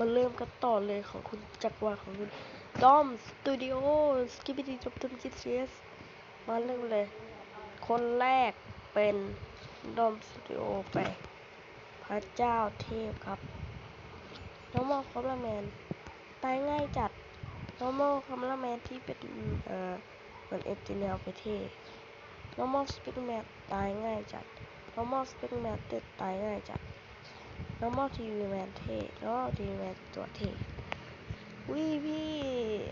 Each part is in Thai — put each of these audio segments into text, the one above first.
มาเริ่มกันต่อเลยของคุณจักรวาลของคุณดอมสตูดิโอสกิปปี้จบตุนคิดเชสมาเริ่มเลย คนแรกเป็นดอมสตูดิโอไป พระเจ้าเทพครับน้องมอคอมลาแมนตายง่ายจัดน้องมอคอมลาแมนที่เป็นเอ่อเหมือนเอจิเนียลไปเทน้องมอสปิกแมนตายง่ายจัดน้องมอสปิกแมนเต็ดตายง่ายจัด normal TV man เท่ normal TV man ตัวเท่วิพี่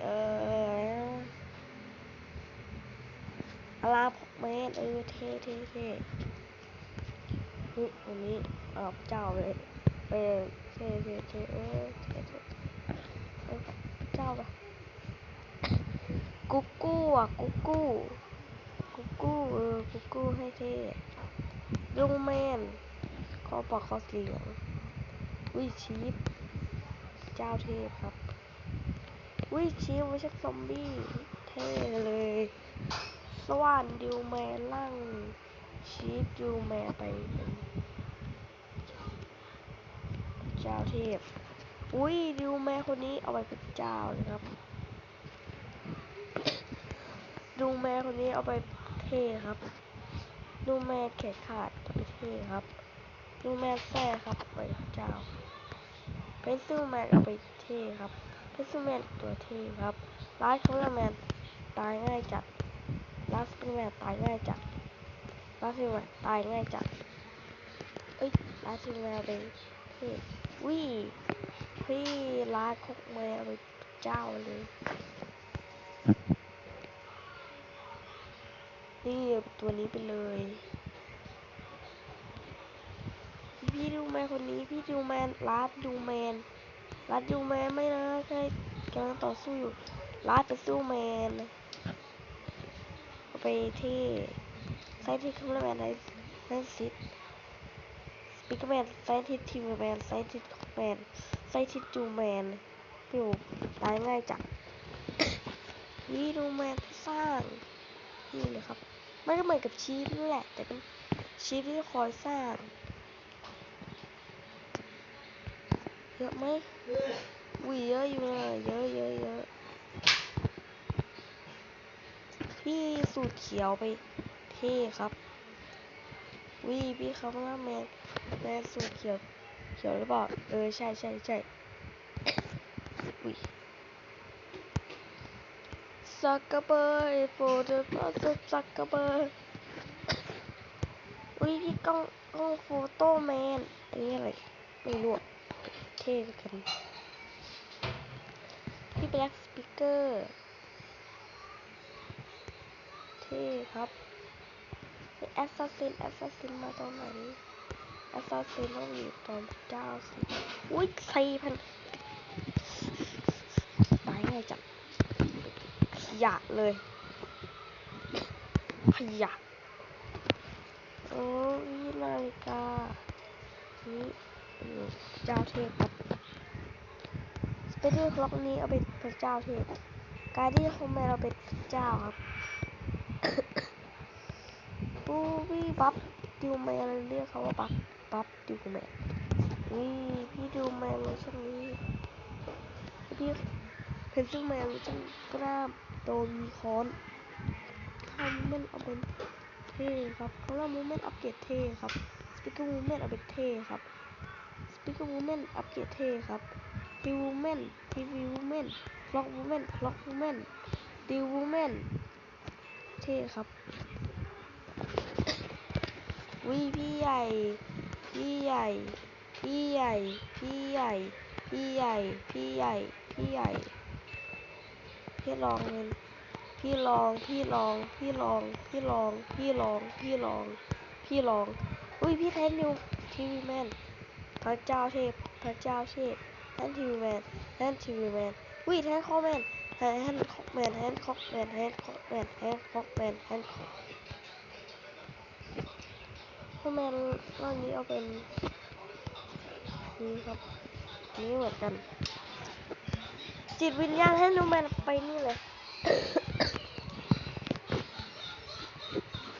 เอ่ออาราพกแมนเออเท่เท่เท่วันนี้ออเจ้าเลยเออเท่เท่เท่เออเท่เท่เออเจ้าปะกุ๊กกู้อะกุ๊กกู้กุ๊กกู้เออกุ๊กกู้ให้เท่ลุงแมนคอปอกคอเสีเหลือง วิชีฟเจ้าเทพครับ วิชีฟไม่ใช่ซอมบี้ เท่เลย สว่านดิวแมนล่างชีฟดิวแมนไปเป็นเจ้าเทพ อุ้ยดิวแมนคนนี้เอาไปเป็นเจ้าเลยครับดิวแมนคนนี้เอาไปเท่ครับดิวแมนแขนขาดไปเท่ครับดิวแมนแท้ครับไปเจ้า เพนซิลแมนเอาไปเท่ครับเพนซิลแมนตัวเท่ครับลาสคอร์แมนตายง่ายจัดลาสคอร์แมนตายง่ายจัดลาสคอร์แมนตายง่ายจัดเอ้ยลาสคอร์แมนไปเท่วิพี่ลาสคอร์แมนเอาไปเจ้าเลยนี่ตัวนี้ไปเลย พี่ดูแมนคนนี้พี่ดูแมนลาดดูแมนลาดดูแมนไม่นะใช่กำลังต่อสู้อยู่ลาดไปสู้แมนไปที่ไซต์ที่คัมแมนไนไนซิตสปิกแมนไซต์ที่ทีมแมนไซต์ที่แมนไซต์ที่จูแมนพี่ตายง่ายจังพี่ดูแมนสร้างนี่เลยครับไม่ก็เหมือนกับชีฟนี่แหละแต่เป็นชีฟที่คอยสร้าง เยอะไหมอุ้ยเยอะอยู่เลยเยอะเยอะเยอะพี่สูตรเขียวไปเท่ครับวิพี่เขาว่าแมนแมนสูตรเขียว เขียวหรือเปล่าเออใช่ใช่ใช่อุ้ยซักกะเบอร์โฟเดอร์พัสซักกะเบอร์อุ้ยพี่กล้องกล้องโฟโต้แมนอันนี้อะไรไม่รู้ เท่กันพี่แบล็กสปีกเกอร์เท่ครับแอสซัสซินแอสซัสซินมาตอนไหนแอสซัสซินต้องอยู่ตอนเจ้าสิอุ้ยสี่พันตายง่ายจังขยะเลยขยะโอ้ยนาฬิกานี่ เจ้าเทพครับสเปเดอร์คล็อกนี้เอาเป็นพระเจ้าเทพการที่คอมแมนเราเป็นพระเจ้าครับปูวี่บัฟดิวแมนเรียกเขาว่าบัฟบัฟดิวแมนนี่พี่ดิวแมนเวอร์ชันนี้พี่เพนซิลแมนเวอร์ชันกล้ามโดมีค้อนทำมันเอาเป็นเท่ครับเขาเรียกมูเมนต์อัปเกรดเท่ครับสปิเกอร์มูเมนต์เอาเป็นเท่ครับ พิกวูแมนอัปเกรดเท่ครับดิวูแมนทีวีวูแมนคล็อกวูแมนคล็อกวูแมนดิวูแมนเท่ครับวิพี่ใหญ่ พี่ใหญ่ พี่ใหญ่ พี่ใหญ่ พี่ใหญ่ พี่ใหญ่ พี่ใหญ่ พี่ลองเลยพี่ลอง พี่ลอง พี่ลอง พี่ลอง พี่ลอง พี่ลอง พี่ลอง อุ้ยพี่แทนนิวทีวีแมน พระเจ้าเทพ พระเจ้าเทพแฮนทีวีแมนแฮนทีวีแมนวิแฮนคอกแมนแฮนคอกแมนแฮนคอกแมนแฮนคอกแมนแฮนคอกแมนแฮนคอกคอกแมนรอบนี้เอาเป็นนี่ครับนี่เหมือนกัน จิตวิญญาณให้นูแมนไปนี่เลย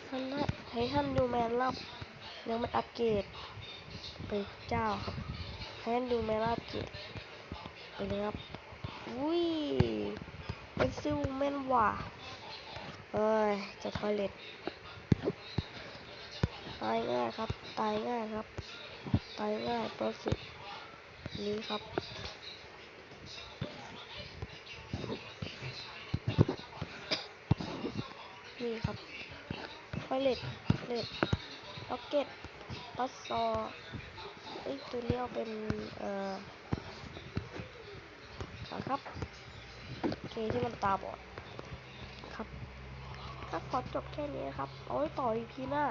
ท่านให้ท่านดูแมนรับยังไม่อัปเกรด เป็นเจ้าครับแฮนดูแมนอัปเกรดไปเลยครับอุ้ยเป็นซิลเมนว่ะเอ้ยจะทอยเล็ตตายง่ายครับ ตายง่ายครับ ตายง่ายเพราะสินี้ครับนี่ครับทอยเล็ตเล็ตล็อกเก็ตปัสซอ อ้ตัวเลี้ยวเป็นเอ่อครับโอเคที่มันตาบอดครับก็ขอจบแค่นี้นะครับ เอาไว้ต่ออีพีหน้า